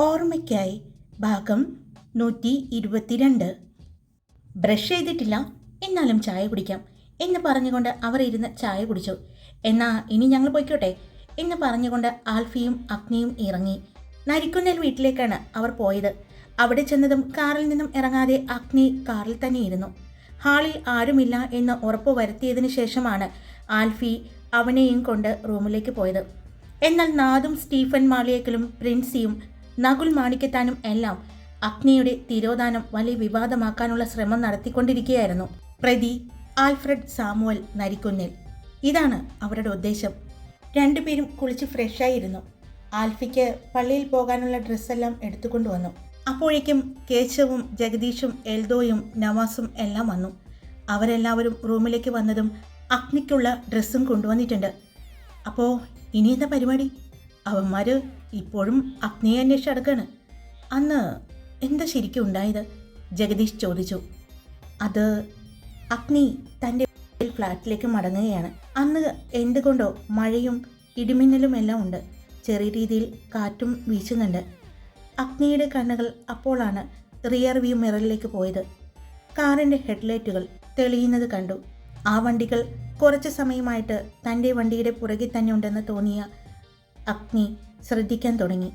ഓർമ്മയ്ക്കായി ഭാഗം നൂറ്റി ഇരുപത്തിരണ്ട് ബ്രഷ് ചെയ്തിട്ടില്ല എന്നാലും ചായ കുടിക്കാം എന്ന് പറഞ്ഞുകൊണ്ട് അവർ ഇരുന്ന് ചായ കുടിച്ചു. എന്നാ ഇനി ഞങ്ങൾ പോയിക്കോട്ടെ എന്ന് പറഞ്ഞുകൊണ്ട് ആൽഫിയും അഗ്നിയും ഇറങ്ങി. നരിക്കുന്നൽ വീട്ടിലേക്കാണ് അവർ പോയത്. അവിടെ ചെന്നതും കാറിൽ നിന്നും ഇറങ്ങാതെ അഗ്നി കാറിൽ തന്നെ ഇരുന്നു. ഹാളിൽ ആരുമില്ല എന്ന് ഉറപ്പ് വരുത്തിയതിനു ശേഷമാണ് ആൽഫി അവനെയും കൊണ്ട് റൂമിലേക്ക് പോയത്. എന്നാൽ നാദും സ്റ്റീഫൻ മാളിയേക്കലും പ്രിൻസിയും നകുൽ മാണിക്കത്താനും എല്ലാം അഗ്നിയുടെ തിരോധാനം വലിയ വിവാദമാക്കാനുള്ള ശ്രമം നടത്തിക്കൊണ്ടിരിക്കുകയായിരുന്നു. പ്രതി ആൽഫ്രഡ് സാമുവൽ നരിക്കുന്നിൽ. ഇതാണ് അവരുടെ ഉദ്ദേശം. രണ്ടുപേരും കുളിച്ച് ഫ്രഷായിരുന്നു. ആൽഫിക്ക് പള്ളിയിൽ പോകാനുള്ള ഡ്രസ്സെല്ലാം എടുത്തുകൊണ്ടുവന്നു അപ്പോഴേക്കും കേശവും ജഗദീഷും എൽദോയും നവാസും എല്ലാം വന്നു. അവരെല്ലാവരും റൂമിലേക്ക് വന്നതും അഗ്നിക്കുള്ള ഡ്രസ്സും കൊണ്ടുവന്നിട്ടുണ്ട്. അപ്പോൾ ഇനി എന്താ പരിപാടി? അവന്മാർ ഇപ്പോഴും അഗ്നിയെ അന്വേഷിച്ച് അടക്കാണ് അന്ന് എന്താ ശരിക്കും ഉണ്ടായത്? ജഗദീഷ് ചോദിച്ചു. അത് അഗ്നി തന്റെ ഫ്ലാറ്റിലേക്ക് മടങ്ങുകയാണ്. അന്ന് എന്തുകൊണ്ടോ മഴയും ഇടിമിന്നലും എല്ലാം ഉണ്ട്. ചെറിയ രീതിയിൽ കാറ്റും വീശുന്നുണ്ട്. അഗ്നിയുടെ കണ്ണുകൾ അപ്പോഴാണ് റിയർ വ്യൂ മിററിലേക്ക് പോയത്. കാറിന്റെ ഹെഡ്ലൈറ്റുകൾ തെളിയുന്നത് കണ്ടു. ആ വണ്ടികൾ കുറച്ച് സമയമായിട്ട് തന്റെ വണ്ടിയുടെ പുറകിൽ തന്നെ ഉണ്ടെന്ന് തോന്നിയ അഗ്നി ശ്രദ്ധിക്കാൻ തുടങ്ങി.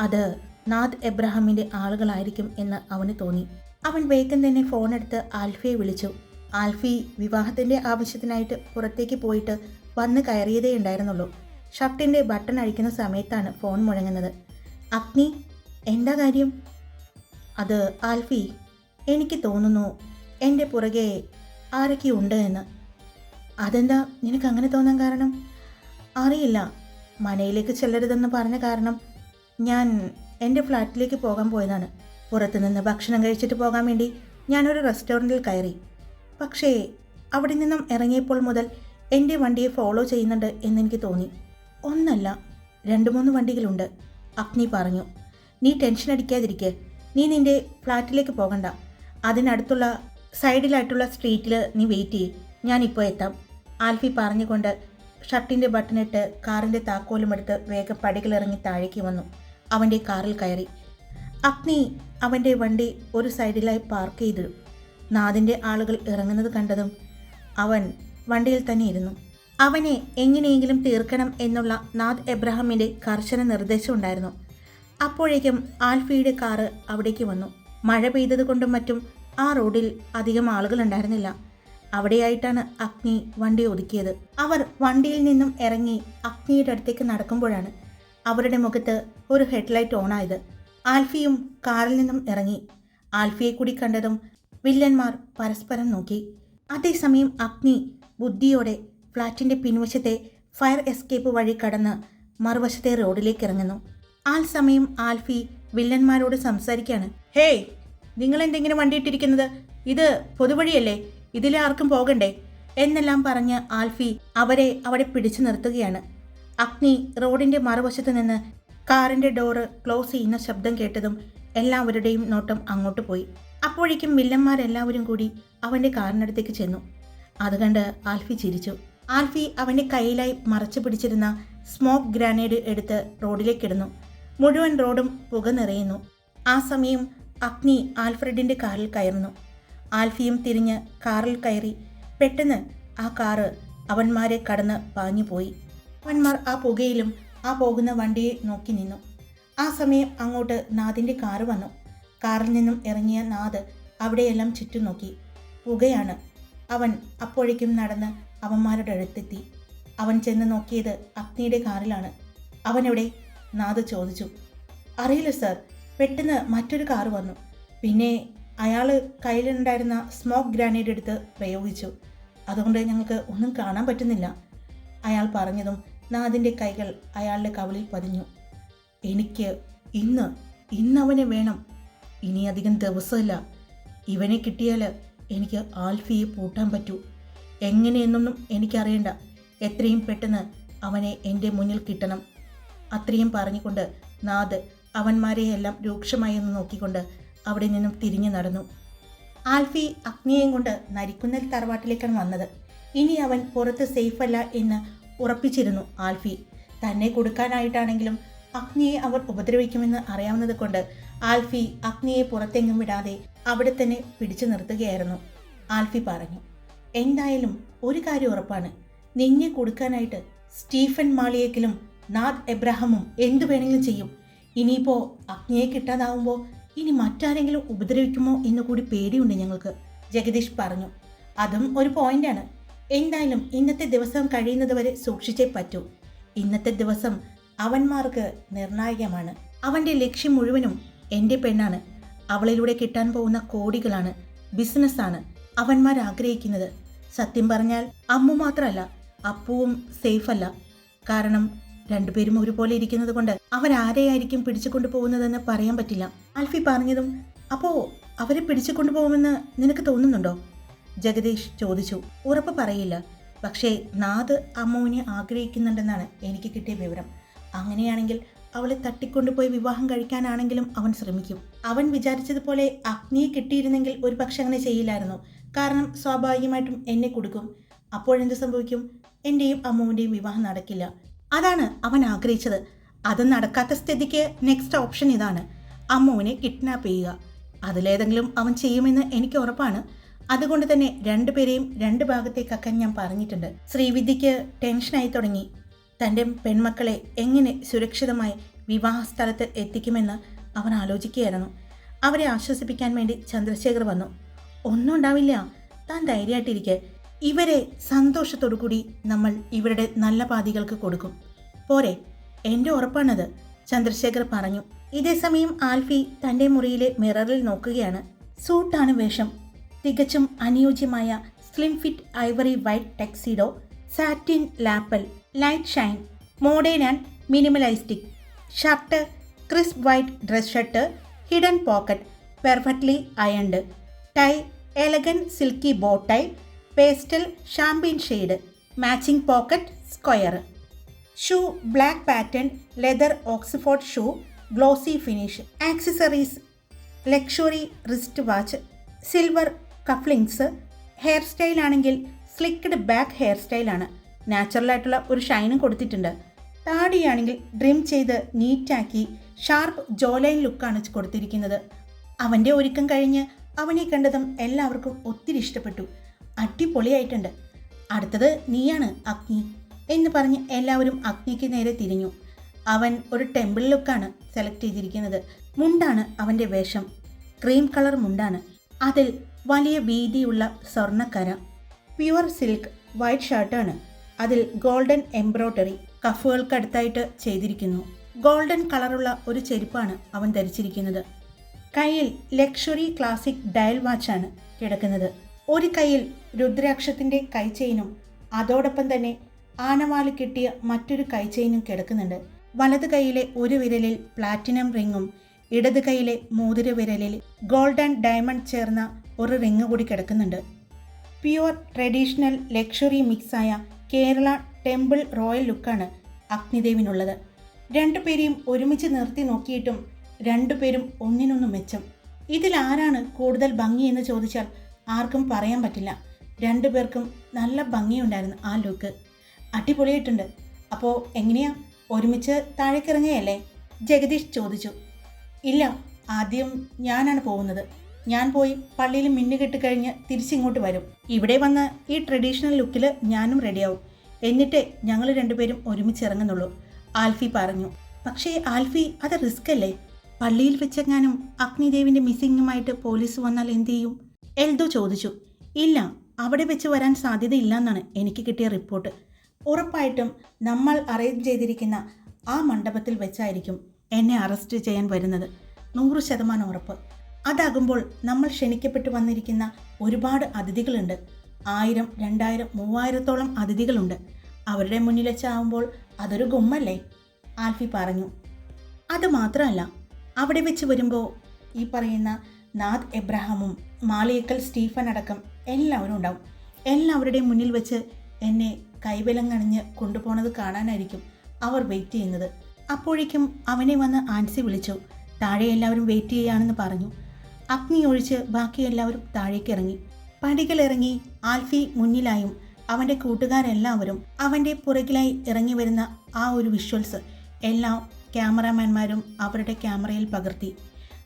അത് നാദ് എബ്രഹാമിന്റെ ആളുകളായിരിക്കും എന്ന് അവന് തോന്നി. അവൻ വേഗം തന്നെ ഫോണെടുത്ത് ആൽഫിയെ വിളിച്ചു. ആൽഫി വിവാഹത്തിന്റെ ആവശ്യത്തിനായിട്ട് പുറത്തേക്ക് പോയിട്ട് വന്ന് കയറിയതേ ഉണ്ടായിരുന്നുള്ളൂ. ഷർട്ടിന്റെ ബട്ടൺ അഴിക്കുന്ന സമയത്താണ് ഫോൺ മുഴങ്ങുന്നത്. അഗ്നി എന്താ കാര്യം? അത് ആൽഫി എനിക്ക് തോന്നുന്നു എന്റെ പുറകെ ആരൊക്കെ ഉണ്ട് എന്ന്. അതെന്താ നിനക്ക് അങ്ങനെ തോന്നാൻ കാരണം? അറിയില്ല. മനയിലേക്ക് ചെല്ലരുതെന്ന് പറഞ്ഞ കാരണം ഞാൻ എന്റെ ഫ്ലാറ്റിലേക്ക് പോകാൻ പോയതാണ്. പുറത്തുനിന്ന് ഭക്ഷണം കഴിച്ചിട്ട് പോകാൻ വേണ്ടി ഞാനൊരു റെസ്റ്റോറന്റിൽ കയറി. പക്ഷേ അവിടെ നിന്നും ഇറങ്ങിയപ്പോൾ മുതൽ എന്റെ വണ്ടിയെ ഫോളോ ചെയ്യുന്നുണ്ട് എന്നെനിക്ക് തോന്നി. ഒന്നല്ല രണ്ട് മൂന്ന് വണ്ടികളുണ്ട്. അഗ്നി പറഞ്ഞു നീ ടെൻഷൻ അടിക്കാതിരിക്കെ. നീ നിന്റെ ഫ്ലാറ്റിലേക്ക് പോകണ്ട. അതിനടുത്തുള്ള സൈഡിലായിട്ടുള്ള സ്ട്രീറ്റിൽ നീ വെയിറ്റ് ചെയ്യ്. ഞാനിപ്പോൾ എത്താം. ആൽഫി പറഞ്ഞുകൊണ്ട് ഷർട്ടിന്റെ ബട്ടണിട്ട് കാറിന്റെ താക്കോലും എടുത്ത് വേഗം പടികളിറങ്ങി താഴേക്ക് വന്നു. അവന്റെ കാറിൽ കയറി. അഗ്നി അവന്റെ വണ്ടി ഒരു സൈഡിലായി പാർക്ക് ചെയ്തു നാദിന്റെ ആളുകൾ ഇറങ്ങുന്നത് കണ്ടതും അവൻ വണ്ടിയിൽ തന്നെ ഇരുന്നു. അവനെ എങ്ങനെയെങ്കിലും തീർക്കണം എന്നുള്ള നാദ് എബ്രഹാമിന്റെ കർശന നിർദ്ദേശം ഉണ്ടായിരുന്നു. അപ്പോഴേക്കും ആൽഫിയുടെ കാറ് അവിടേക്ക് വന്നു. മഴ പെയ്തത് കൊണ്ടും മറ്റും ആ റോഡിൽ അധികം ആളുകൾ ഉണ്ടായിരുന്നില്ല. അവിടെയായിട്ടാണ് അഗ്നി വണ്ടി ഒതുക്കിയത്. അവർ വണ്ടിയിൽ നിന്നും ഇറങ്ങി അഗ്നിയുടെ അടുത്തേക്ക് നടക്കുമ്പോഴാണ് അവരുടെ മുഖത്ത് ഒരു ഹെഡ്ലൈറ്റ് ഓണായത്. ആൽഫിയും കാറിൽ നിന്നും ഇറങ്ങി. ആൽഫിയെ കൂടി കണ്ടതും വില്ലന്മാർ പരസ്പരം നോക്കി. അതേസമയം അഗ്നി ബുദ്ധിയോടെ ഫ്ളാറ്റിന്റെ പിൻവശത്തെ ഫയർ എസ്കേപ്പ് വഴി കടന്ന് മറുവശത്തെ റോഡിലേക്ക് ഇറങ്ങുന്നു. ആ സമയം ആൽഫി വില്ലന്മാരോട് സംസാരിക്കുകയാണ്. ഹേയ് നിങ്ങൾ എന്തെങ്കിലും വണ്ടിയിട്ടിരിക്കുന്നത്? ഇത് പൊതുവഴിയല്ലേ? ഇതിലെ ആർക്കും പോകണ്ടേ? എന്നെല്ലാം പറഞ്ഞ് ആൽഫി അവരെ അവിടെ പിടിച്ചു നിർത്തുകയാണ്. അഗ്നി റോഡിന്റെ മറുവശത്ത് നിന്ന് കാറിന്റെ ഡോറ് ക്ലോസ് ചെയ്യുന്ന ശബ്ദം കേട്ടതും എല്ലാവരുടെയും നോട്ടം അങ്ങോട്ട് പോയി. അപ്പോഴേക്കും മില്ലന്മാരെല്ലാവരും കൂടി അവന്റെ കാറിനടുത്തേക്ക് ചെന്നു. അത് കണ്ട് ആൽഫി ചിരിച്ചു. ആൽഫി അവന്റെ കയ്യിലായി മറച്ചു പിടിച്ചിരുന്ന സ്മോക്ക് ഗ്രാനേഡ് എടുത്ത് റോഡിലേക്കിടുന്നു മുഴുവൻ റോഡും പുക നിറയുന്നു. ആ സമയം അഗ്നി ആൽഫ്രഡിന്റെ കാറിൽ കയറുന്നു. ആൽഫിയും തിരിഞ്ഞ് കാറിൽ കയറി പെട്ടെന്ന് ആ കാറ് അവന്മാരെ കടന്ന് പാഞ്ഞുപോയി അവന്മാർ ആ പുകയിലും ആ പോകുന്ന വണ്ടിയെ നോക്കി നിന്നു. ആ സമയം അങ്ങോട്ട് നാദിന്റെ കാറ് വന്നു. കാറിൽ നിന്നും ഇറങ്ങിയ നാദ് അവിടെയെല്ലാം ചുറ്റും നോക്കി പുകയാണ്. അവൻ അപ്പോഴേക്കും നടന്ന് അവന്മാരുടെ അടുത്തെത്തി. അവൻ ചെന്ന് നോക്കിയത് അഗ്നിയുടെ കാറിലാണ്. അവനെവിടെ നാദ് ചോദിച്ചു അറിയില്ല സർ പെട്ടെന്ന് മറ്റൊരു കാറ് വന്നു. പിന്നെ അയാൾ കയ്യിലുണ്ടായിരുന്ന സ്മോക്ക് ഗ്രാനേഡ് എടുത്ത് പ്രയോഗിച്ചു. അതുകൊണ്ട് ഞങ്ങൾക്ക് ഒന്നും കാണാൻ പറ്റുന്നില്ല. അയാൾ പറഞ്ഞതും നാദിന്റെ കൈകൾ അയാളുടെ കവളിൽ പതിഞ്ഞു. എനിക്ക് ഇന്ന് ഇന്നവനെ വേണം. ഇനി അധികം ദിവസമല്ല. ഇവനെ കിട്ടിയാൽ എനിക്ക് ആൽഫിയെ പൂട്ടാൻ പറ്റൂ. എങ്ങനെയെന്നൊന്നും എനിക്കറിയണ്ട. എത്രയും പെട്ടെന്ന് അവനെ എന്റെ മുന്നിൽ കിട്ടണം. അത്രയും പറഞ്ഞുകൊണ്ട് നാദ് അവന്മാരെയെല്ലാം രൂക്ഷമായി ഒന്ന് നോക്കിക്കൊണ്ട് അവിടെ നിന്നും തിരിഞ്ഞു നടന്നു. ആൽഫി അഗ്നിയെയും കൊണ്ട് നരിക്കുന്നൽ തറവാട്ടിലേക്കാണ് വന്നത്. ഇനി അവൻ പുറത്ത് സേഫല്ല എന്ന് ഉറപ്പിച്ചിരുന്നു ആൽഫി. തന്നെ കൊടുക്കാനായിട്ടാണെങ്കിലും അഗ്നിയെ അവർ ഉപദ്രവിക്കുമെന്ന് അറിയാവുന്നത് കൊണ്ട് ആൽഫി അഗ്നിയെ പുറത്തെങ്ങും വിടാതെ അവിടെ തന്നെ പിടിച്ചു നിർത്തുകയായിരുന്നു. ആൽഫി പറഞ്ഞു എന്തായാലും ഒരു കാര്യം ഉറപ്പാണ്. നിന്നെ കൊടുക്കാനായിട്ട് സ്റ്റീഫൻ മാളിയേക്കിലും നാഥ് എബ്രഹാമും എന്തു വേണമെങ്കിലും ചെയ്യും. ഇനിയിപ്പോൾ അഗ്നിയെ കിട്ടാതാവുമ്പോൾ ഇനി മറ്റാരെങ്കിലും ഉപദ്രവിക്കുമോ എന്ന് കൂടി പേടിയുണ്ട് ഞങ്ങൾക്ക്. ജഗദീഷ് പറഞ്ഞു. അതും ഒരു പോയിന്റാണ് എന്തായാലും ഇന്നത്തെ ദിവസം കഴിയുന്നത് വരെ സൂക്ഷിച്ചേ പറ്റൂ. ഇന്നത്തെ ദിവസം അവന്മാർക്ക് നിർണായകമാണ്. അവന്റെ ലക്ഷ്യം മുഴുവനും എന്റെ പെണ്ണാണ്. അവളിലൂടെ കിട്ടാൻ പോകുന്ന കോടികളാണ്. ബിസിനസ്സാണ് അവന്മാർ ആഗ്രഹിക്കുന്നത്. സത്യം പറഞ്ഞാൽ അമ്മു മാത്രമല്ല അപ്പുവും സേഫല്ല കാരണം രണ്ടുപേരും ഒരുപോലെ ഇരിക്കുന്നത് കൊണ്ട് അവരാരെയായിരിക്കും പിടിച്ചുകൊണ്ടു പോകുന്നതെന്ന് പറയാൻ പറ്റില്ല. ആൽഫി പറഞ്ഞതും അപ്പോ അവരെ പിടിച്ചുകൊണ്ടു പോകുമെന്ന് നിനക്ക് തോന്നുന്നുണ്ടോ? ജഗദീഷ് ചോദിച്ചു. ഉറപ്പ് പറയില്ല. പക്ഷേ നാദ് അമ്മുവിനെ ആഗ്രഹിക്കുന്നുണ്ടെന്നാണ് എനിക്ക് കിട്ടിയ വിവരം. അങ്ങനെയാണെങ്കിൽ അവളെ തട്ടിക്കൊണ്ടുപോയി വിവാഹം കഴിക്കാനാണെങ്കിലും അവൻ ശ്രമിക്കും. അവൻ വിചാരിച്ചതുപോലെ അഗ്നിയെ കിട്ടിയിരുന്നെങ്കിൽ ഒരു പക്ഷെ അങ്ങനെ ചെയ്യില്ലായിരുന്നു. കാരണം സ്വാഭാവികമായിട്ടും എന്നെ കൊടുക്കും. അപ്പോഴെന്ത് സംഭവിക്കും? എന്റെയും അമ്മുവിന്റെയും വിവാഹം നടക്കില്ല. അതാണ് അവൻ ആഗ്രഹിച്ചത്. അത് നടക്കാത്ത സ്ഥിതിക്ക് നെക്സ്റ്റ് ഓപ്ഷൻ ഇതാണ്. അമ്മുവിനെ കിഡ്നാപ്പ് ചെയ്യുക. അതിലേതെങ്കിലും അവൻ ചെയ്യുമെന്ന് എനിക്ക് ഉറപ്പാണ്. അതുകൊണ്ട് തന്നെ രണ്ടുപേരെയും രണ്ട് ഭാഗത്തേക്കാക്കാൻ ഞാൻ പറഞ്ഞിട്ടുണ്ട്. ശ്രീവിദ്യയ്ക്ക് ടെൻഷനായി തുടങ്ങി. തന്റെ പെൺമക്കളെ എങ്ങനെ സുരക്ഷിതമായി വിവാഹ സ്ഥലത്ത് എത്തിക്കുമെന്ന് അവൻ ആലോചിക്കുകയായിരുന്നു. അവരെ ആശ്വസിപ്പിക്കാൻ വേണ്ടി ചന്ദ്രശേഖർ വന്നു. ഒന്നും ഉണ്ടാവില്ല. താൻ ധൈര്യമായിട്ടിരിക്കെ. ഇവരെ സന്തോഷത്തോടു കൂടി നമ്മൾ ഇവരുടെ നല്ല പാതികൾക്ക് കൊടുക്കും. പോരെ എന്റെ ഉറപ്പാണത് ചന്ദ്രശേഖർ പറഞ്ഞു. ഇതേസമയം ആൽഫി തന്റെ മുറിയിലെ മിററിൽ നോക്കുകയാണ്. സൂട്ടാണ് വേഷം. തികച്ചും അനുയോജ്യമായ slim fit ivory white tuxedo satin lapel light shine modern and minimalistic shirt crisp white dress shirt hidden pocket perfectly ironed tie elegant silky bow tie pastel champagne shade matching pocket square. Shoe black pattern leather Oxford shoe glossy finish accessories luxury wrist watch silver cufflinks. Hair style ആണെങ്കിൽ slicked back hair സ്റ്റൈലാണ് നാച്ചുറലായിട്ടുള്ള ഒരു ഷൈനും കൊടുത്തിട്ടുണ്ട്. താടിയാണെങ്കിൽ ഡ്രിം ചെയ്ത് നീറ്റാക്കി sharp jawline ലുക്കാണ് കൊടുത്തിരിക്കുന്നത്. അവന്റെ ഒരുക്കം കഴിഞ്ഞ് അവനെ കണ്ടതും എല്ലാവർക്കും ഒത്തിരി ഇഷ്ടപ്പെട്ടു. അടിപൊളിയായിട്ടുണ്ട്. അടുത്തത് നീയാണ് അഗ്നി എന്ന് പറഞ്ഞ് എല്ലാവരും അഗ്നിക്ക് നേരെ തിരിഞ്ഞു. അവൻ ഒരു ടെമ്പിൾ ലുക്കാണ് സെലക്ട് ചെയ്തിരിക്കുന്നത്. മുണ്ടാണ് അവന്റെ വേഷം. ക്രീം കളർ മുണ്ടാണ്. അതിൽ വലിയ വീതിയുള്ള സ്വർണക്കര. പ്യുവർ സിൽക്ക് വൈറ്റ് ഷർട്ടാണ്. അതിൽ ഗോൾഡൻ എംബ്രോയ്ഡറി കഫുകൾക്കടുത്തായിട്ട് ചെയ്തിരിക്കുന്നു. ഗോൾഡൻ കളറുള്ള ഒരു ചെരുപ്പാണ് അവൻ ധരിച്ചിരിക്കുന്നത്. കയ്യിൽ ലക്ഷറി ക്ലാസിക് ഡയൽ വാച്ചാണ് കിടക്കുന്നത്. ഒരു കയ്യിൽ രുദ്രാക്ഷത്തിന്റെ കൈചെയിനും അതോടൊപ്പം തന്നെ ആനവാളി കിട്ടിയ മറ്റൊരു കൈചെയിനും കിടക്കുന്നുണ്ട്. വലത് കൈയിലെ ഒരു വിരലിൽ പ്ലാറ്റിനം റിങ്ങും ഇടത് കൈയിലെ മോതിര വിരലിൽ ഗോൾഡൻ ഡയമണ്ട് ചേർന്ന ഒരു റിങ് കൂടി കിടക്കുന്നുണ്ട്. പ്യുവർ ട്രഡീഷണൽ ലക്ഷറി മിക്സായ കേരള ടെമ്പിൾ റോയൽ ലുക്കാണ് അഗ്നിദേവിനുള്ളത്. രണ്ടുപേരെയും ഒരുമിച്ച് നിർത്തി നോക്കിയിട്ടും രണ്ടുപേരും ഒന്നിനൊന്നും മെച്ചം. ഇതിലാരാണ് കൂടുതൽ ഭംഗി എന്ന് ചോദിച്ചാൽ ആർക്കും പറയാൻ പറ്റില്ല. രണ്ടു പേർക്കും നല്ല ഭംഗിയുണ്ടായിരുന്നു ആ ലുക്ക് അടിപൊളിയായിട്ടുണ്ട്. അപ്പോൾ എങ്ങനെയാ? ഒരുമിച്ച് താഴേക്കിറങ്ങിയല്ലേ ജഗദീഷ് ചോദിച്ചു. ഇല്ല ആദ്യം ഞാനാണ് പോകുന്നത്. ഞാൻ പോയി പള്ളിയിൽ മിന്നുകെട്ട് കഴിഞ്ഞ് തിരിച്ചിങ്ങോട്ട് വരും. ഇവിടെ വന്ന് ഈ ട്രഡീഷണൽ ലുക്കിൽ ഞാനും റെഡിയാവും എന്നിട്ടേ ഞങ്ങൾ രണ്ടുപേരും ഒരുമിച്ച് ഇറങ്ങുന്നുള്ളൂ. ആൽഫി പറഞ്ഞു. പക്ഷേ ആൽഫി അത് റിസ്ക് അല്ലേ? പള്ളിയിൽ വെച്ചെങ്ങാനും അഗ്നിദേവിന്റെ മിസ്സിങ്ങുമായിട്ട് പോലീസ് വന്നാൽ എന്തു ചെയ്യും? എൽദോ ചോദിച്ചു. ഇല്ല അവിടെ വെച്ച് വരാൻ സാധ്യതയില്ല എന്നാണ് എനിക്ക് കിട്ടിയ റിപ്പോർട്ട് ഉറപ്പായിട്ടും നമ്മൾ അറേഞ്ച് ചെയ്തിരിക്കുന്ന ആ മണ്ഡപത്തിൽ വെച്ചായിരിക്കും എന്നെ അറസ്റ്റ് ചെയ്യാൻ വരുന്നത്. നൂറ് ശതമാനം ഉറപ്പ്. അതാകുമ്പോൾ നമ്മൾ ക്ഷണിക്കപ്പെട്ടു വന്നിരിക്കുന്ന ഒരുപാട് അതിഥികളുണ്ട്. ആയിരം രണ്ടായിരം മൂവായിരത്തോളം അതിഥികളുണ്ട്. അവരുടെ മുന്നിൽ വെച്ചാവുമ്പോൾ അതൊരു ഗുമ്മല്ലേ? ആൽഫി പറഞ്ഞു. അത് മാത്രമല്ല അവിടെ വെച്ച് വരുമ്പോൾ ഈ പറയുന്ന നാദ് എബ്രഹാമും മാളിയക്കൽ സ്റ്റീഫൻ അടക്കം എല്ലാവരും ഉണ്ടാവും. എല്ലാവരുടെയും മുന്നിൽ വെച്ച് എന്നെ കൈവിലങ്ങണിഞ്ഞ് കൊണ്ടുപോണത് കാണാനായിരിക്കും അവർ വെയിറ്റ് ചെയ്യുന്നത്. അപ്പോഴേക്കും അവനെ വന്ന് ആൻസി വിളിച്ചു. താഴെ എല്ലാവരും വെയിറ്റ് ചെയ്യുകയാണെന്ന് പറഞ്ഞു. അഗ്നി ഒഴിച്ച് ബാക്കി എല്ലാവരും താഴേക്ക് ഇറങ്ങി. പടികളിറങ്ങി ആൽഫി മുന്നിലായും അവന്റെ കൂട്ടുകാരെല്ലാവരും അവന്റെ പുറകിലായി ഇറങ്ങി വരുന്ന ആ ഒരു വിഷ്വൽസ് എല്ലാം ക്യാമറാമാൻമാരും അവരുടെ ക്യാമറയിൽ പകർത്തി.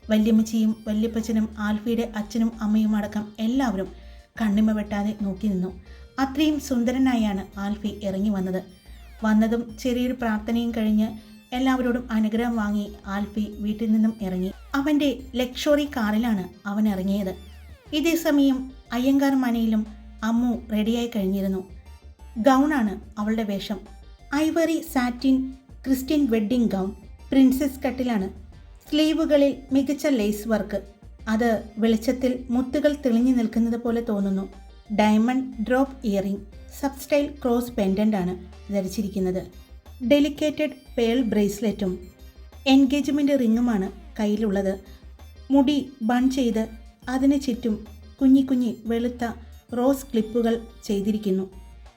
വല്യമ്മച്ചിയും വല്യപ്പച്ചനും ആൽഫിയുടെ അച്ഛനും അമ്മയും അടക്കം എല്ലാവരും കണ്ണിമ വെട്ടാതെ നോക്കി നിന്നു. അത്രയും സുന്ദരനായാണ് ആൽഫി ഇറങ്ങി വന്നത്. വന്നതും ചെറിയൊരു പ്രാർത്ഥനയും കഴിഞ്ഞ് എല്ലാവരോടും അനുഗ്രഹം വാങ്ങി ആൽഫി വീട്ടിൽ നിന്നും ഇറങ്ങി. അവന്റെ ലക്ഷറി കാറിലാണ് അവൻ ഇറങ്ങിയത്. ഇതേ സമയം അയ്യങ്കാർ മനയിലും അമ്മു റെഡിയായി കഴിഞ്ഞിരുന്നു. ഗൗണാണ് അവളുടെ വേഷം. Ivory satin Christian wedding gown princess കട്ടിലാണ് സ്ലീവുകളിൽ മികച്ച ലേസ് വർക്ക്. അത് വെളിച്ചത്തിൽ മുത്തുകൾ തെളിഞ്ഞു നിൽക്കുന്നത് പോലെ തോന്നുന്നു. Diamond drop earring സബ്സ്റ്റൈൽ cross pendant ആണ് ധരിച്ചിരിക്കുന്നത്. ഡെലിക്കേറ്റഡ് പേൾ ബ്രേസ്ലെറ്റും എൻഗേജ്മെന്റ് റിങ്ങുമാണ് കയ്യിലുള്ളത്. മുടി ബൺ ചെയ്ത് അതിന് ചുറ്റും കുഞ്ഞി കുഞ്ഞി വെളുത്ത റോസ് ക്ലിപ്പുകൾ ചെയ്തിരിക്കുന്നു.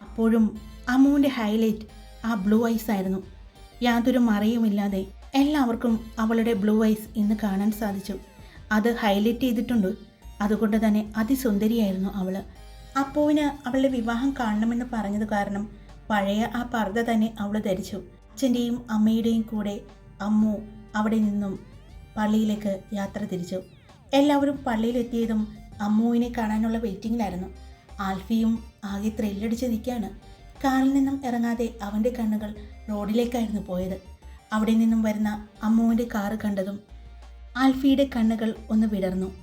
അപ്പോഴും അമ്മുവിന്റെ ഹൈലൈറ്റ് ആ ബ്ലൂ ഐസ് ആയിരുന്നു. യാതൊരു മറയുമില്ലാതെ എല്ലാവർക്കും അവളുടെ ബ്ലൂ ഐസ് ഇന്ന് കാണാൻ സാധിച്ചു. അത് ഹൈലൈറ്റ് ചെയ്തിട്ടുണ്ട്. അതുകൊണ്ട് തന്നെ അതിസുന്ദരിയായിരുന്നു അവൾ അപ്പുവിന് അവളുടെ വിവാഹം കാണണമെന്ന് പറഞ്ഞത് കാരണം പഴയ ആ പർദ്ദ തന്നെ അവൾ ധരിച്ചു. അച്ഛന്റെയും അമ്മയുടെയും കൂടെ അമ്മു അവിടെ നിന്നും പള്ളിയിലേക്ക് യാത്ര തിരിച്ചു. എല്ലാവരും പള്ളിയിലെത്തിയതും അമ്മുവിനെ കാണാനുള്ള വെയിറ്റിങ്ങിലായിരുന്നു. ആൽഫിയും ആകെ ത്രില്ലടിച്ച് നിൽക്കുകയാണ്. കാറിൽ നിന്നും ഇറങ്ങാതെ അവന്റെ കണ്ണുകൾ റോഡിലേക്കായിരുന്നു പോയത്. അവിടെ നിന്നും വരുന്ന അമ്മുവിന്റെ കാറ് കണ്ടതും ആൽഫിയുടെ കണ്ണുകൾ ഒന്ന് വിടർന്നു.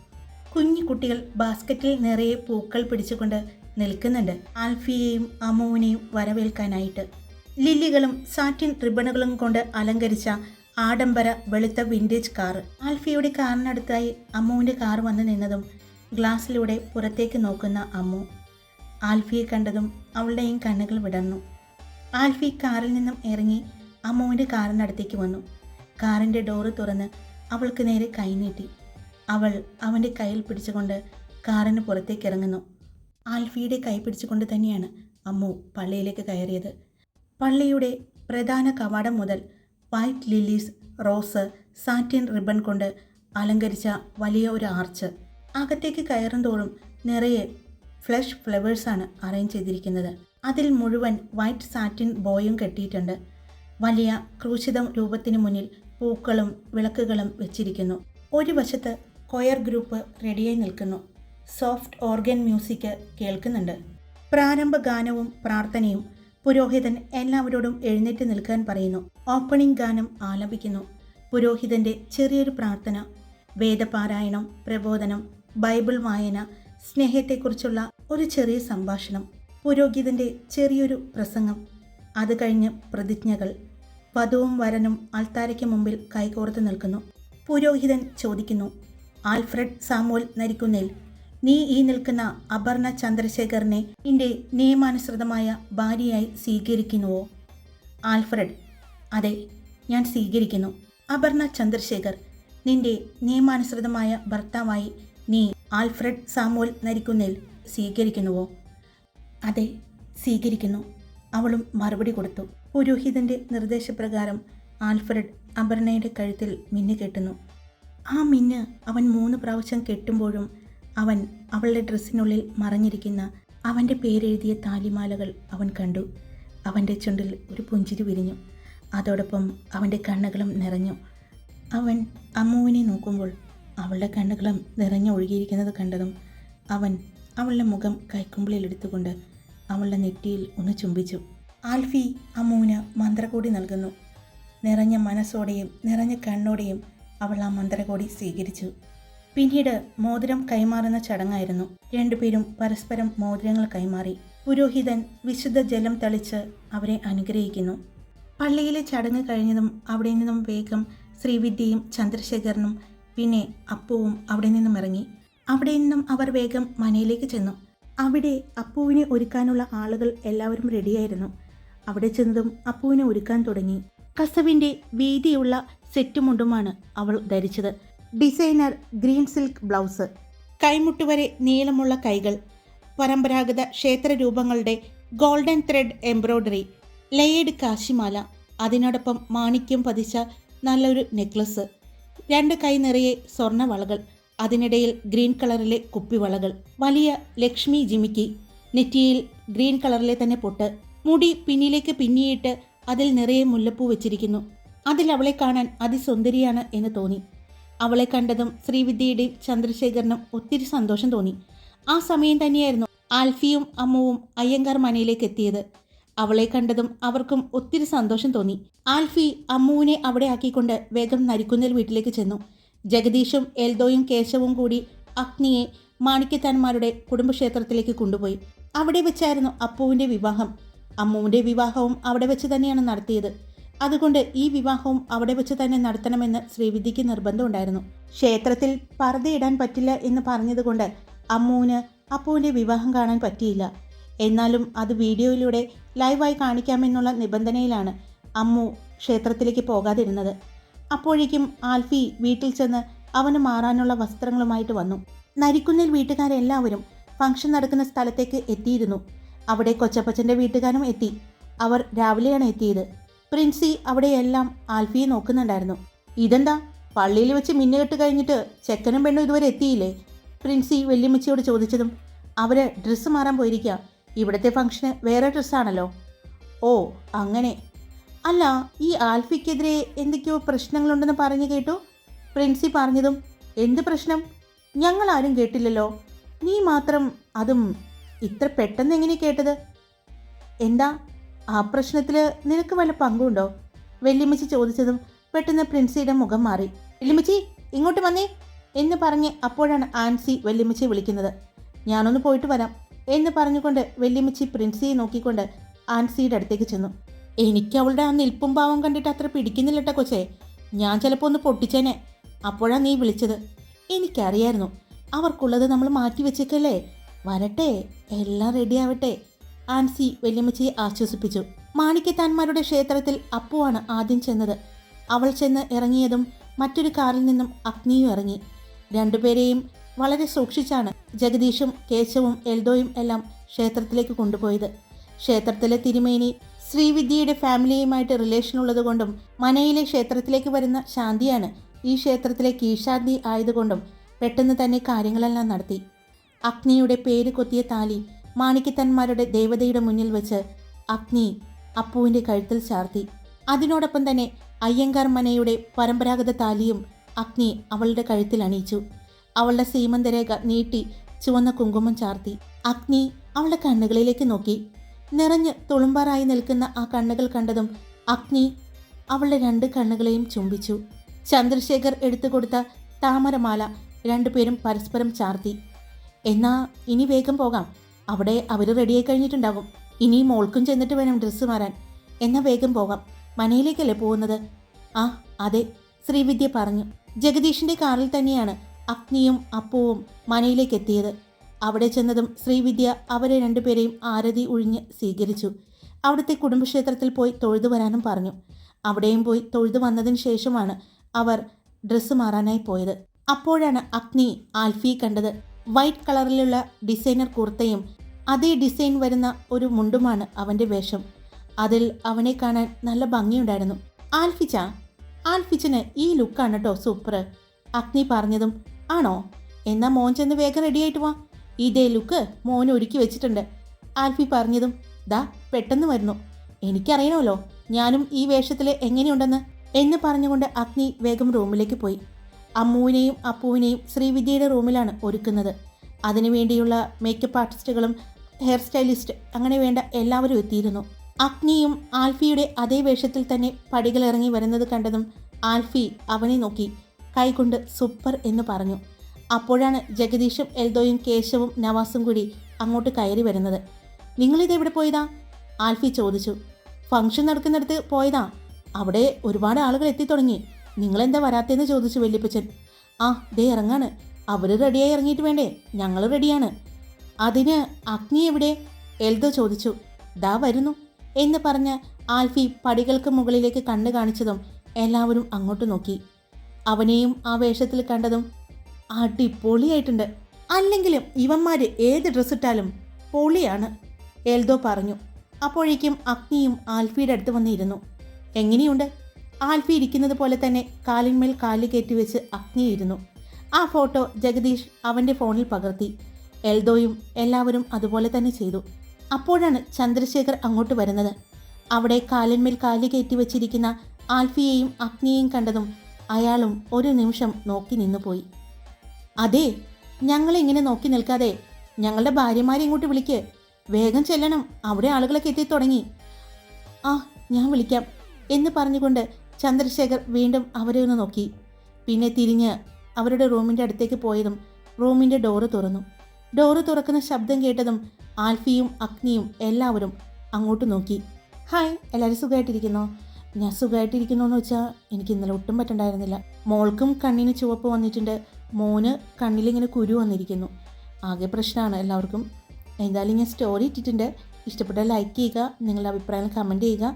കുഞ്ഞു കുട്ടികൾ ബാസ്ക്കറ്റിൽ നിറയെ പൂക്കൾ പിടിച്ചുകൊണ്ട് നിൽക്കുന്നുണ്ട്. ആൽഫിയെയും അമ്മുവിനെയും വരവേൽക്കാനായിട്ട്. ലില്ലികളും സാറ്റിൻ റിബണുകളും കൊണ്ട് അലങ്കരിച്ച ആഡംബര വെളുത്ത വിന്റേജ് കാർ ആൽഫിയുടെ കാറിനടുത്തായി അമ്മുവിന്റെ കാർ വന്ന് നിന്നതും ഗ്ലാസ്സിലൂടെ പുറത്തേക്ക് നോക്കുന്ന അമ്മു ആൽഫിയെ കണ്ടതും അവളുടെയും കണ്ണുകൾ വിടർന്നു. ആൽഫി കാറിൽ നിന്നും ഇറങ്ങി അമ്മുവിന്റെ കാറിനടുത്തേക്ക് വന്നു. കാറിന്റെ ഡോറ് തുറന്ന് അവൾക്ക് നേരെ കൈനീട്ടി അവൾ അവന്റെ കയ്യിൽ പിടിച്ചുകൊണ്ട് കാറിന് പുറത്തേക്ക് ഇറങ്ങുന്നു. ആൽഫിയുടെ കൈ പിടിച്ചുകൊണ്ട് തന്നെയാണ് അമ്മു പള്ളിയിലേക്ക് കയറിയത്. പള്ളിയുടെ പ്രധാന കവാടം മുതൽ white lilies rose satin ribbon കൊണ്ട് അലങ്കരിച്ച വലിയ ഒരു ആർച്ച്. അകത്തേക്ക് കയറും തോറും നിറയെ ഫ്ലഷ് ഫ്ലവേഴ്സാണ് അറേഞ്ച് ചെയ്തിരിക്കുന്നത്. അതിൽ മുഴുവൻ വൈറ്റ് സാറ്റിൻ ബോയും കെട്ടിയിട്ടുണ്ട്. വലിയ ക്രൂശിതം രൂപത്തിന് മുന്നിൽ പൂക്കളും വിളക്കുകളും വെച്ചിരിക്കുന്നു. ഒരു വശത്ത് കൊയർ ഗ്രൂപ്പ് റെഡിയായി നിൽക്കുന്നു. സോഫ്റ്റ് ഓർഗൻ മ്യൂസിക് കേൾക്കുന്നുണ്ട്. പ്രാരംഭ ഗാനവും പ്രാർത്ഥനയും പുരോഹിതൻ എല്ലാവരോടും എഴുന്നേറ്റ് നിൽക്കാൻ പറയുന്നു. ഓപ്പണിംഗ് ഗാനം ആലപിക്കുന്നു. പുരോഹിതന്റെ ചെറിയൊരു പ്രാർത്ഥന വേദപാരായണം പ്രബോധനം ബൈബിൾ വായന സ്നേഹത്തെക്കുറിച്ചുള്ള ഒരു ചെറിയ സംഭാഷണം പുരോഹിതന്റെ ചെറിയൊരു പ്രസംഗം അത് കഴിഞ്ഞ് പ്രതിജ്ഞകൾ വധുവും വരനും ആൾത്താരയ്ക്ക് മുമ്പിൽ കൈകോർത്ത് നിൽക്കുന്നു. പുരോഹിതൻ ചോദിക്കുന്നു ആൽഫ്രഡ് സാമുവൽ നരിക്കുന്നേൽ നീ ഈ നിൽക്കുന്ന അപർണ ചന്ദ്രശേഖറിനെ നിന്റെ നിയമാനുസൃതമായ ഭാര്യയായി സ്വീകരിക്കുന്നുവോ? ആൽഫ്രഡ് അതെ ഞാൻ സ്വീകരിക്കുന്നു. അപർണ ചന്ദ്രശേഖർ നിന്റെ നിയമാനുസൃതമായ ഭർത്താവായി നീ ആൽഫ്രഡ് സാമുവൽ നരിക്കുന്നേൽ സ്വീകരിക്കുന്നുവോ? അതെ സ്വീകരിക്കുന്നു. അവളും മറുപടി കൊടുത്തു. പുരോഹിതന്റെ നിർദ്ദേശപ്രകാരം ആൽഫ്രഡ് അപർണയുടെ കഴുത്തിൽ മിന്നു കെട്ടുന്നു. ആ മിന്ന് അവൻ മൂന്ന് പ്രാവശ്യം കെട്ടുമ്പോഴും അവൻ അവളുടെ ഡ്രസ്സിനുള്ളിൽ മറഞ്ഞിരിക്കുന്ന അവന്റെ പേരെഴുതിയ താലിമാലകൾ അവൻ കണ്ടു. അവന്റെ ചുണ്ടിൽ ഒരു പുഞ്ചിരി വിരിഞ്ഞു. അതോടൊപ്പം അവന്റെ കണ്ണുകളും നിറഞ്ഞു. അവൻ അമ്മുവിനെ നോക്കുമ്പോൾ അവളുടെ കണ്ണുകളും നിറഞ്ഞു ഒഴുകിയിരിക്കുന്നത് കണ്ടതും അവൻ അവളുടെ മുഖം കൈക്കുമ്പിളിൽ എടുത്തുകൊണ്ട് അവളുടെ നെറ്റിയിൽ ഒന്ന് ചുംബിച്ചു. ആൽഫി അമ്മുവിന് മന്ത്രകോടി നൽകുന്നു. നിറഞ്ഞ മനസ്സോടെയും നിറഞ്ഞ കണ്ണോടെയും അവൾ ആ മന്ത്രകോടി സ്വീകരിച്ചു. പിന്നീട് മോതിരം കൈമാറുന്ന ചടങ്ങായിരുന്നു. രണ്ടുപേരും പരസ്പരം മോതിരങ്ങൾ കൈമാറി. പുരോഹിതൻ വിശുദ്ധ ജലം തളിച്ച് അവരെ അനുഗ്രഹിക്കുന്നു. പള്ളിയിലെ ചടങ്ങ് കഴിഞ്ഞതും അവിടെ നിന്നും വേഗം ശ്രീവിദ്യയും ചന്ദ്രശേഖരനും പിന്നെ അപ്പുവും അവിടെ നിന്നും ഇറങ്ങി. അവിടെ നിന്നും അവർ വേഗം മനയിലേക്ക് ചെന്നു. അവിടെ അപ്പുവിനെ ഒരുക്കാനുള്ള ആളുകൾ എല്ലാവരും റെഡിയായിരുന്നു. അവിടെ ചെന്നതും അപ്പുവിനെ ഒരുക്കാൻ തുടങ്ങി. കസവിന്റെ വീതിയുള്ള സെറ്റുമുണ്ടുമാണ് അവൾ ധരിച്ചത്. ഡിസൈനർ ഗ്രീൻ സിൽക്ക് ബ്ലൗസ് കൈമുട്ടുവരെ നീളമുള്ള കൈകൾ പരമ്പരാഗത ക്ഷേത്ര രൂപങ്ങളുടെ ഗോൾഡൻ ത്രെഡ് എംബ്രോയ്ഡറി ലെയേഡ് കാശിമാല അതിനോടൊപ്പം മാണിക്യം പതിച്ച നല്ലൊരു നെക്ലസ് രണ്ട് കൈ നിറയെ സ്വർണവളകൾ അതിനിടയിൽ ഗ്രീൻ കളറിലെ കുപ്പിവളകൾ വലിയ ലക്ഷ്മി ജിമിക്കി നെറ്റിയിൽ ഗ്രീൻ കളറിലെ തന്നെ പൊട്ട് മുടി പിന്നിലേക്ക് പിന്നിയിട്ട് അതിൽ നിറയെ മുല്ലപ്പൂ വെച്ചിരിക്കുന്നു. അതിൽ അവളെ കാണാൻ അതിസുന്ദരിയാണ് എന്ന് തോന്നി. അവളെ കണ്ടതും ശ്രീവിദ്യയുടെയും ചന്ദ്രശേഖരനും ഒത്തിരി സന്തോഷം തോന്നി. ആ സമയം തന്നെയായിരുന്നു ആൽഫിയും അമ്മുവും അയ്യങ്കാർ മനയിലേക്ക് എത്തിയത്. അവളെ കണ്ടതും അവർക്കും ഒത്തിരി സന്തോഷം തോന്നി. ആൽഫി അമ്മുവിനെ അവിടെ ആക്കിക്കൊണ്ട് വേഗം നരിക്കുന്നൽ വീട്ടിലേക്ക് ചെന്നു. ജഗദീഷും എൽദോയും കേശവും കൂടി അഗ്നിയെ മാണിക്യത്താന്മാരുടെ കുടുംബക്ഷേത്രത്തിലേക്ക് കൊണ്ടുപോയി. അവിടെ വെച്ചായിരുന്നു അപ്പുവിന്റെ വിവാഹം. അമ്മുവിന്റെ വിവാഹവും അവിടെ വെച്ച് തന്നെയാണ് നടത്തിയത്. അതുകൊണ്ട് ഈ വിവാഹവും അവിടെ വെച്ച് തന്നെ നടത്തണമെന്ന് ശ്രീവിദ്യയ്ക്ക് നിർബന്ധമുണ്ടായിരുന്നു. ക്ഷേത്രത്തിൽ പർദ്ദയിടാൻ പറ്റില്ല എന്ന് പറഞ്ഞതുകൊണ്ട് അമ്മുവിന് അപ്പുവിന്റെ വിവാഹം കാണാൻ പറ്റിയില്ല. എന്നാലും അത് വീഡിയോയിലൂടെ ലൈവായി കാണിക്കാമെന്നുള്ള നിബന്ധനയിലാണ് അമ്മു ക്ഷേത്രത്തിലേക്ക് പോകാതിരുന്നത്. അപ്പോഴേക്കും ആൽഫി വീട്ടിൽ ചെന്ന് അവന് മാറാനുള്ള വസ്ത്രങ്ങളുമായിട്ട് വന്നു. നരിക്കുന്നിൽ വീട്ടുകാരെല്ലാവരും ഫംഗ്ഷൻ നടക്കുന്ന സ്ഥലത്തേക്ക് എത്തിയിരുന്നു. അവിടെ കൊച്ചപ്പച്ചന്റെ വീട്ടുകാരും എത്തി. അവർ രാവിലെയാണ് എത്തിയത്. പ്രിൻസി അവിടെയെല്ലാം ആൽഫിയെ നോക്കുന്നുണ്ടായിരുന്നു. ഇതെന്താ? പള്ളിയിൽ വെച്ച് മിന്നുകെട്ട് കഴിഞ്ഞിട്ട് ചെക്കനും പെണ്ണും ഇതുവരെ എത്തിയില്ലേ? പ്രിൻസി വല്യമ്മച്ചിയോട് ചോദിച്ചതും അവർ ഡ്രസ്സ് മാറാൻ പോയിരിക്കുക ഇവിടുത്തെ ഫംഗ്ഷന് വേറെ ഡ്രസ്സാണല്ലോ ഓ അങ്ങനെ. അല്ല ഈ ആൽഫിക്കെതിരെ എന്തൊക്കെയോ പ്രശ്നങ്ങളുണ്ടെന്ന് പറഞ്ഞു കേട്ടു. പ്രിൻസി പറഞ്ഞതും എന്ത് പ്രശ്നം? ഞങ്ങളാരും കേട്ടില്ലല്ലോ. നീ മാത്രം അതും ഇത്ര പെട്ടെന്ന് എങ്ങനെ കേട്ടത്? എന്താ? ആ പ്രശ്നത്തിൽ നിനക്ക് വല്ല പങ്കുണ്ടോ? വെല്ലിമ്മച്ചി ചോദിച്ചതും പെട്ടെന്ന് പ്രിൻസിയുടെ മുഖം മാറി. വെല്ലിമ്മച്ചി ഇങ്ങോട്ട് വന്നേ എന്ന് പറഞ്ഞ് അപ്പോഴാണ് ആൻസി വെല്ലിമ്മച്ചി വിളിക്കുന്നത്. ഞാനൊന്ന് പോയിട്ട് വരാം എന്ന് പറഞ്ഞുകൊണ്ട് വെല്ലിമ്മച്ചി പ്രിൻസിയെ നോക്കിക്കൊണ്ട് ആൻസിയുടെ അടുത്തേക്ക് ചെന്നു. എനിക്ക് അവളുടെ ആ നിൽപ്പും ഭാവം കണ്ടിട്ട് അത്ര പിടിക്കുന്നില്ലട്ട കൊച്ചേ. ഞാൻ ചിലപ്പോൾ ഒന്ന് പൊട്ടിച്ചേനെ. അപ്പോഴാണ് നീ വിളിച്ചത്. എനിക്കറിയായിരുന്നു. അവർക്കുള്ളത് നമ്മൾ മാറ്റി വെച്ചേക്കല്ലേ. വരട്ടെ എല്ലാം റെഡിയാവട്ടെ ആൻസി വല്യമ്മച്ചിയെ ആശ്വസിപ്പിച്ചു. മാണിക്യത്താന്മാരുടെ ക്ഷേത്രത്തിൽ അപ്പുവാണ് ആദ്യം ചെന്നത്. അവൾ ചെന്ന് ഇറങ്ങിയതും മറ്റൊരു കാറിൽ നിന്നും അഗ്നിയും ഇറങ്ങി. രണ്ടുപേരെയും വളരെ സൂക്ഷിച്ചാണ് ജഗദീഷും കേശവും എൽദോയും എല്ലാം ക്ഷേത്രത്തിലേക്ക് കൊണ്ടുപോയത്. ക്ഷേത്രത്തിലെ തിരുമേനി ശ്രീവിദ്യയുടെ ഫാമിലിയുമായിട്ട് റിലേഷൻ ഉള്ളതുകൊണ്ടും മനയിലെ ക്ഷേത്രത്തിലേക്ക് വരുന്ന ശാന്തിയാണ് ഈ ക്ഷേത്രത്തിലെ കീഴ്ശാന്തി ആയതുകൊണ്ടും പെട്ടെന്ന് തന്നെ കാര്യങ്ങളെല്ലാം നടത്തി. അഗ്നിയുടെ പേര് കൊത്തിയ താലി മാണിക്യത്തന്മാരുടെ ദേവതയുടെ മുന്നിൽ വെച്ച് അഗ്നി അപ്പുവിന്റെ കഴുത്തിൽ ചാർത്തി. അതിനോടൊപ്പം തന്നെ അയ്യങ്കാർ മനയുടെ പരമ്പരാഗത താലിയും അഗ്നി അവളുടെ കഴുത്തിൽ അണിയിച്ചു. അവളുടെ സീമന്തരേഖ നീട്ടി ചുവന്ന കുങ്കുമം ചാർത്തി. അഗ്നി അവളുടെ കണ്ണുകളിലേക്ക് നോക്കി. നിറഞ്ഞ് തുളുമ്പാറായി നിൽക്കുന്ന ആ കണ്ണുകൾ കണ്ടതും അഗ്നി അവളുടെ രണ്ട് കണ്ണുകളെയും ചുംബിച്ചു. ചന്ദ്രശേഖർ എടുത്തു കൊടുത്ത താമരമാല രണ്ടുപേരും പരസ്പരം ചാർത്തി. എന്നാ ഇനി വേഗം പോകാം. അവിടെ അവർ റെഡിയായി കഴിഞ്ഞിട്ടുണ്ടാകും. ഇനി മോൾക്കും ചെന്നിട്ട് വേണം ഡ്രസ്സ് മാറാൻ. എന്നാ വേഗം പോകാം. മനയിലേക്കല്ലേ പോകുന്നത്? ആ അതെ ശ്രീവിദ്യ പറഞ്ഞു. ജഗദീഷിന്റെ കാറിൽ തന്നെയാണ് അഗ്നിയും അപ്പുവും മനയിലേക്ക് എത്തിയത് അവിടെ ചെന്നതും ശ്രീവിദ്യ അവരെ രണ്ടുപേരെയും ആരതി ഒഴിഞ്ഞ് സ്വീകരിച്ചു. അവിടുത്തെ കുടുംബക്ഷേത്രത്തിൽ പോയി തൊഴുതു വരാനും പറഞ്ഞു. അവിടെയും പോയി തൊഴുതു വന്നതിന് ശേഷമാണ് അവർ ഡ്രസ്സ് മാറാനായി പോയത്. അപ്പോഴാണ് അഗ്നി ആൽഫിയെ കണ്ടത്. വൈറ്റ് കളറിലുള്ള ഡിസൈനർ കുർത്തയും അതേ ഡിസൈൻ വരുന്ന ഒരു മുണ്ടുമാണ് അവന്റെ വേഷം. അതിൽ അവനെ കാണാൻ നല്ല ഭംഗിയുണ്ടായിരുന്നു. ആൽഫിച്ച ആൽഫിച്ചന് ഈ ലുക്കാണ് കേട്ടോ സൂപ്പർ അഗ്നി പറഞ്ഞതും ആണോ? എന്നാ മോൻ ചെന്ന് വേഗം റെഡിയായിട്ട് വാ. ഇതേ ലുക്ക് മോൻ ഒരുക്കി വെച്ചിട്ടുണ്ട്. ആൽഫി പറഞ്ഞതും ദാ പെട്ടെന്ന് വരുന്നു. എനിക്കറിയണമല്ലോ ഞാനും ഈ വേഷത്തിൽ എങ്ങനെയുണ്ടെന്ന്. എന്ന് പറഞ്ഞുകൊണ്ട് അഗ്നി വേഗം റൂമിലേക്ക് പോയി. അമ്മുവിനെയും അപ്പുവിനെയും ശ്രീവിദ്യയുടെ റൂമിലാണ് ഒരുക്കുന്നത്. അതിനുവേണ്ടിയുള്ള മേക്കപ്പ് ആർട്ടിസ്റ്റുകളും ഹെയർ സ്റ്റൈലിസ്റ്റ് അങ്ങനെ വേണ്ട എല്ലാവരും എത്തിയിരുന്നു. അഗ്നിയും ആൽഫിയുടെ അതേ വേഷത്തിൽ തന്നെ പടികളിറങ്ങി വരുന്നത് കണ്ടതും ആൽഫി അവനെ നോക്കി കൈകൊണ്ട് സൂപ്പർ എന്ന് പറഞ്ഞു. അപ്പോഴാണ് ജഗദീഷും എൽദോയും കേശവും നവാസും കൂടി അങ്ങോട്ട് കയറി വരുന്നത്. നിങ്ങളിത് എവിടെ പോയതാ? ആൽഫി ചോദിച്ചു. ഫംഗ്ഷൻ നടക്കുന്നിടത്ത് പോയതാ. അവിടെ ഒരുപാട് ആളുകൾ എത്തിത്തുടങ്ങി. നിങ്ങളെന്താ വരാത്തേന്ന് ചോദിച്ചു വെല്ലിപ്പച്ചൻ ആ ദേ ഇറങ്ങാണ്. അവർ റെഡിയായി ഇറങ്ങിയിട്ട് വേണ്ടേ? ഞങ്ങൾ റെഡിയാണ്. അതിന് അഗ്നി എവിടെ? എൽദോ ചോദിച്ചു. ദാ വരുന്നു എന്ന് പറഞ്ഞ് ആൽഫി പടികൾക്ക് മുകളിലേക്ക് കണ്ണു കാണിച്ചതും എല്ലാവരും അങ്ങോട്ട് നോക്കി. അവനെയും ആ വേഷത്തിൽ കണ്ടതും അടിപൊളിയായിട്ടുണ്ട്. അല്ലെങ്കിലും ഇവന്മാർ ഏത് ഡ്രസ്സ് ഇട്ടാലും പൊളിയാണ് എൽദോ പറഞ്ഞു. അപ്പോഴേക്കും അഗ്നിയും ആൽഫിയുടെ അടുത്ത് വന്നിരുന്നു. എങ്ങനെയുണ്ട്? ആൽഫി ഇരിക്കുന്നത് പോലെ തന്നെ കാലിന്മേൽ കാൽ കയറ്റി വെച്ച് അഗ്നി ഇരുന്നു ആ ഫോട്ടോ ജഗദീഷ് അവന്റെ ഫോണിൽ പകർത്തി. എൽദോയും എല്ലാവരും അതുപോലെ തന്നെ ചെയ്തു. അപ്പോഴാണ് ചന്ദ്രശേഖർ അങ്ങോട്ട് വരുന്നത്. അവിടെ കാലിന്മേൽ കാൽ കയറ്റി വെച്ചിരിക്കുന്ന ആൽഫിയെയും അഗ്നിയെയും കണ്ടതും അയാളും ഒരു നിമിഷം നോക്കി നിന്നുപോയി അതെ ഞങ്ങളിങ്ങനെ നോക്കി നിൽക്കാതെ ഞങ്ങളുടെ ഭാര്യമാരെ ഇങ്ങോട്ട് വിളിക്ക്. വേഗം ചെല്ലണം. അവിടെ ആളുകളൊക്കെ എത്തിത്തുടങ്ങി. ആ ഞാൻ വിളിക്കാം എന്ന് പറഞ്ഞുകൊണ്ട് ചന്ദ്രശേഖർ വീണ്ടും അവരെ ഒന്ന് നോക്കി. പിന്നെ തിരിഞ്ഞ് അവരുടെ റൂമിന്റെ അടുത്തേക്ക് പോയതും റൂമിന്റെ ഡോറ് തുറന്നു. ഡോറ് തുറക്കുന്ന ശബ്ദം കേട്ടതും ആൽഫിയും അഗ്നിയും എല്ലാവരും അങ്ങോട്ട് നോക്കി. ഹായ് എല്ലാവരും സുഖമായിട്ടിരിക്കുന്നു ഞാൻ സുഖമായിട്ടിരിക്കുന്നു എന്ന് വെച്ചാൽ എനിക്ക് ഇന്നലെ ഒട്ടും പറ്റണ്ടായിരുന്നില്ല. മോൾക്കും കണ്ണിന് ചുവപ്പ് വന്നിട്ടുണ്ട്. മോന് കണ്ണിലിങ്ങനെ കുരു വന്നിരിക്കുന്നു. ആകെ പ്രശ്നമാണ് എല്ലാവർക്കും. എന്തായാലും ഞാൻ സ്റ്റോറി ഇട്ടിട്ടുണ്ട്. ഇഷ്ടപ്പെട്ടാൽ ലൈക്ക് ചെയ്യുക നിങ്ങളുടെ അഭിപ്രായം കമന്റ് ചെയ്യുക.